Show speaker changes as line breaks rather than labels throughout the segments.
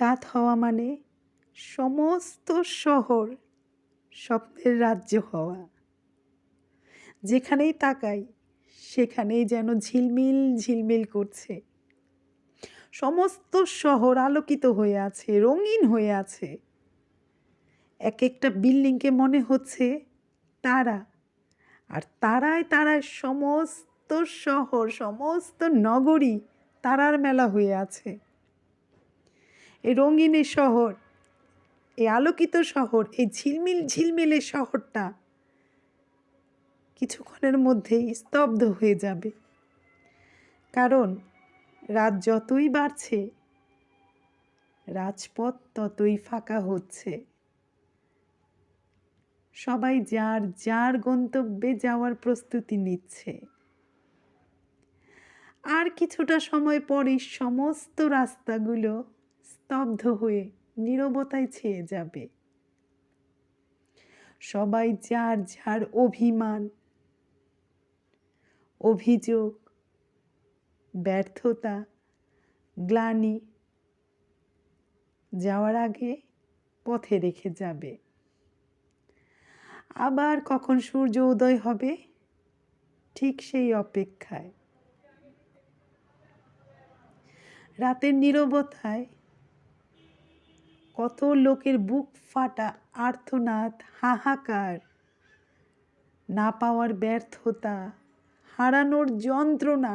রাত হওয়া মানে সমস্ত শহর স্বপ্নের রাজ্য হওয়া। যেখানেই তাকাই, সেখানেই যেন ঝিলমিল ঝিলমিল করছে। সমস্ত শহর আলোকিত হয়ে আছে, রঙিন হয়ে আছে। এক একটা বিল্ডিংকে মনে হচ্ছে তারা, আর তারায় তারায় সমস্ত শহর, সমস্ত নগরী তারার মেলা হয়ে আছে। এই রঙিন এই শহর, এই আলোকিত শহর, এই ঝিলমিল, ঝিলমিলে শহরটা কিছুক্ষণের মধ্যেই স্তব্ধ হয়ে যাবে। কারণ রাত যতই বাড়ছে, রাজপথ ততই ফাঁকা হচ্ছে। সবাই যার যার গন্তব্যে যাওয়ার প্রস্তুতি নিচ্ছে। আর কিছুটা সময় পরেই সমস্ত রাস্তাগুলো স্তব্ধ হয়ে নীরবতায় ছেয়ে যাবে। সবাই যার যার অভিমান, অভিযোগ, ব্যর্থতা, গ্লানি যাওয়ার আগে পথে রেখে যাবে। আবার কখন সূর্য উদয় হবে? ঠিক সেই অপেক্ষায়। রাতের নীরবতায় কত লোকের বুক ফাটা আর্থনাদ হাহাকার। না পাওয়ার ব্যর্থতা, হারানোর যন্ত্রণা,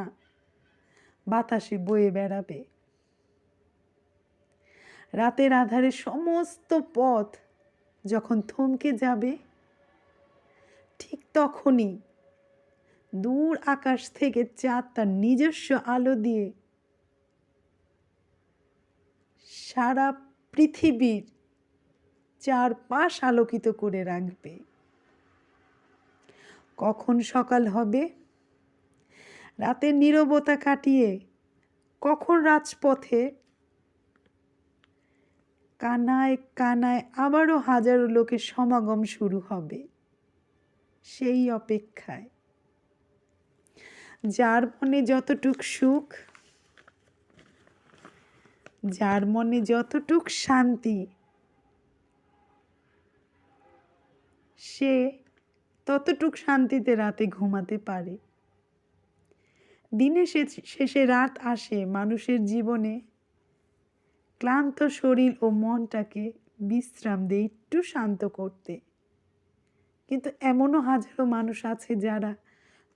বাতাসে বয়ে বেড়াবে। রাতের আধারে সমস্ত পথ যখন থমকে যাবে, ঠিক তখনই দূর আকাশ থেকে চাঁদ তার নিজস্ব আলো দিয়ে সারা পৃথিবীর চারপাশ আলোকিত করে রাখবে। কখন সকাল হবে? রাতের নীরবতা কাটিয়ে কখন রাজপথে? কানায় কানায় আবারও হাজারো লোকের সমাগম শুরু হবে সেই অপেক্ষায়। যার মনে যতটুক সুখ যার মনে যতটুক শান্তি, সে ততটুক শান্তিতে রাতে ঘুমাতে পারে। দিনে শেষে রাত আসে, মানুষের জীবনে ক্লান্ত শরীর ও মনটাকে বিশ্রাম দেয় একটু শান্ত করতে। কিন্তু এমনও হাজারো মানুষ আছে যারা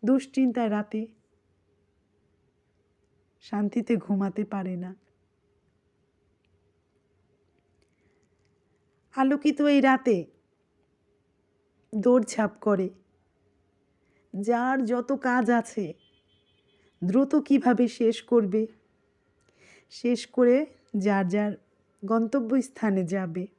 দুশ্চিন্তায় রাতে শান্তিতে ঘুমাতে পারে না। আলোকিত এই রাতে দৌড়ঝাঁপ করে। যার যত কাজ আছে, দ্রুত কীভাবে শেষ করবে, শেষ করে যার যার গন্তব্যস্থানে যাবে।